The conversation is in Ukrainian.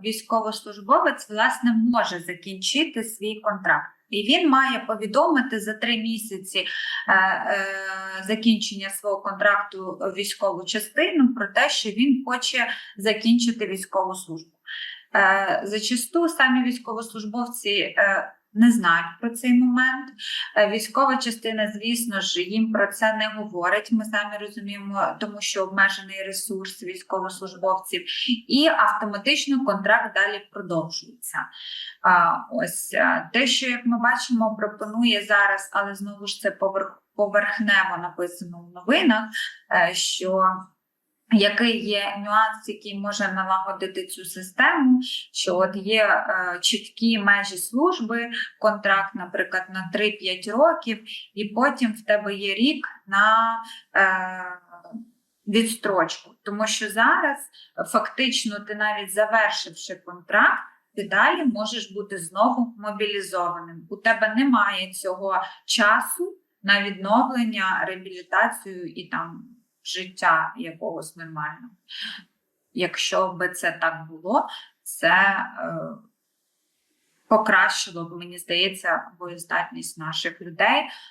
військовослужбовець власне може закінчити свій контракт. І він має повідомити за три місяці е, е, закінчення свого контракту військову частину про те, що він хоче закінчити військову службу. Е, зачасту самі військовослужбовці е, не знають про цей момент. Е, Військова частина, звісно ж, їм про це не говорить. Ми самі розуміємо, тому що обмежений ресурс військовослужбовців, і автоматично контракт далі продовжується. Ось е, те, що як ми бачимо, пропонує зараз, але знову ж це поверх, поверхнево написано в новинах, е, що який є нюанс, який може налагодити цю систему, що от є е, чіткі межі служби, контракт, наприклад, на 3-5 років, і потім в тебе є рік на е, відстрочку. Тому що зараз фактично ти навіть завершивши контракт, ти далі можеш бути знову мобілізованим. У тебе немає цього часу на відновлення, реабілітацію і там життя якогось нормального. Якщо би це так було, це е, покращило б, мені здається, боєздатність наших людей.